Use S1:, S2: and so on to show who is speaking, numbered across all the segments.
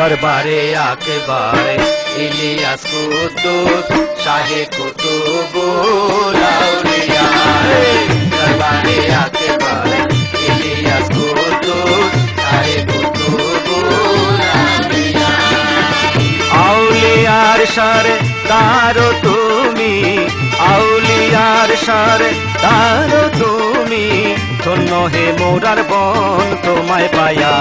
S1: দরবারে আকেবারে ইলিয়াস কুতুব শাহে কুতুবুল আউলিয়া হে, দরবারে আকেবারে ইলিয়াস কুতুব শাহে আউলিয়া আউলিয়ার সারে তারো তুমি আউলিয়ার সারে তারো তুমি। ধন্য হে মোরার বন তোমায় পায়া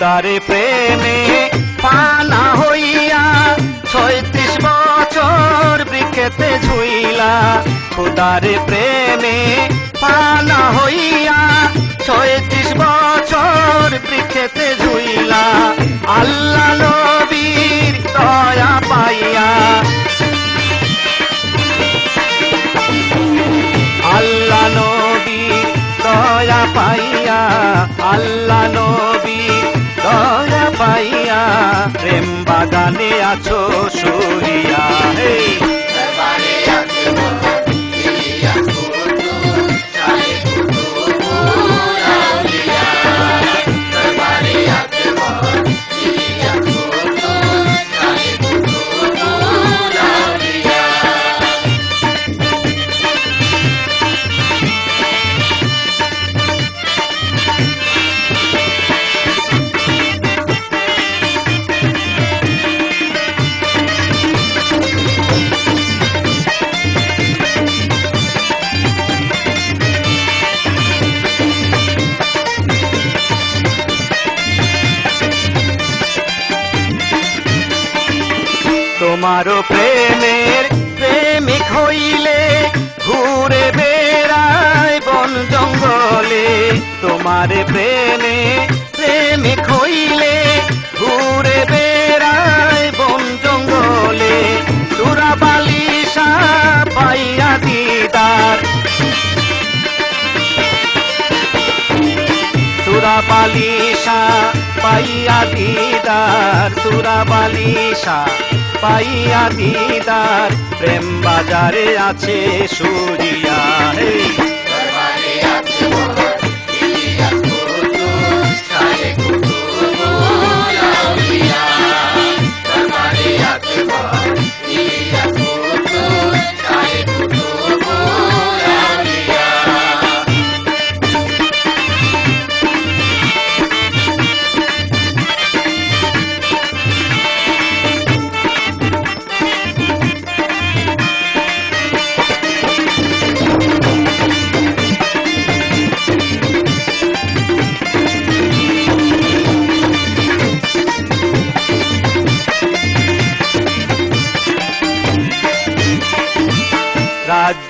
S1: খোদারে প্রেমে পানা হইয়া ছয়ত্রিশ বছর বৃক্ষেতে ঝুইলা। খোদারে প্রেমে পানা হইয়া ছয়ত্রিশ বছর বৃক্ষেতে ঝুইলা। আল্লাহ নবীর দয়া পাইয়া। আল্লাহ নবী দয়া পাইয়া, আল্লাহ নবী দয়া পাইয়া প্রেম বাগানে আছো সুরিয়া তোমারও প্রেমের প্রেমিক হইলে ঘুরে বেড়ায় বন জঙ্গলে। তোমার প্রেমে প্রেমিক হইলে ঘুরে বেড়ায় বন জঙ্গলে। সুরা বালিশা পাইয়া দিদার। সুরা বালিশা পাইয়া দিদার সুরা বালিশা পাইয়া দিদার। প্রেম বাজারে আছে সুরিয়া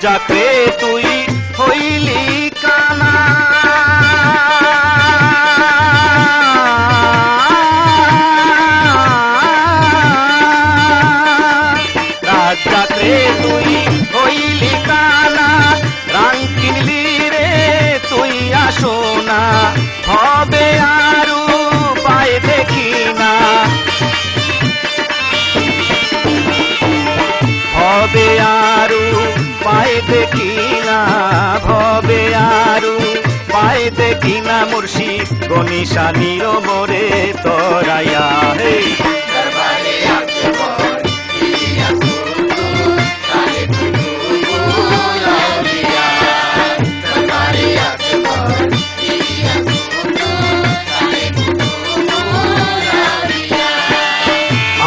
S1: হে রাজ্জাকে তুই পায় দেখি না ভবে আরু পায় দেখি না মুর্শিদ গনিশা নির মোরে তরাইয়া হে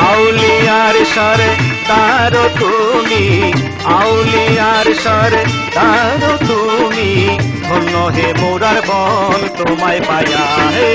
S1: আউলিয়ার সরে তারো তুমি আউলিয়ার সর তার তুমি। ধন্য হে মোরার বল তোমায় পায়া হে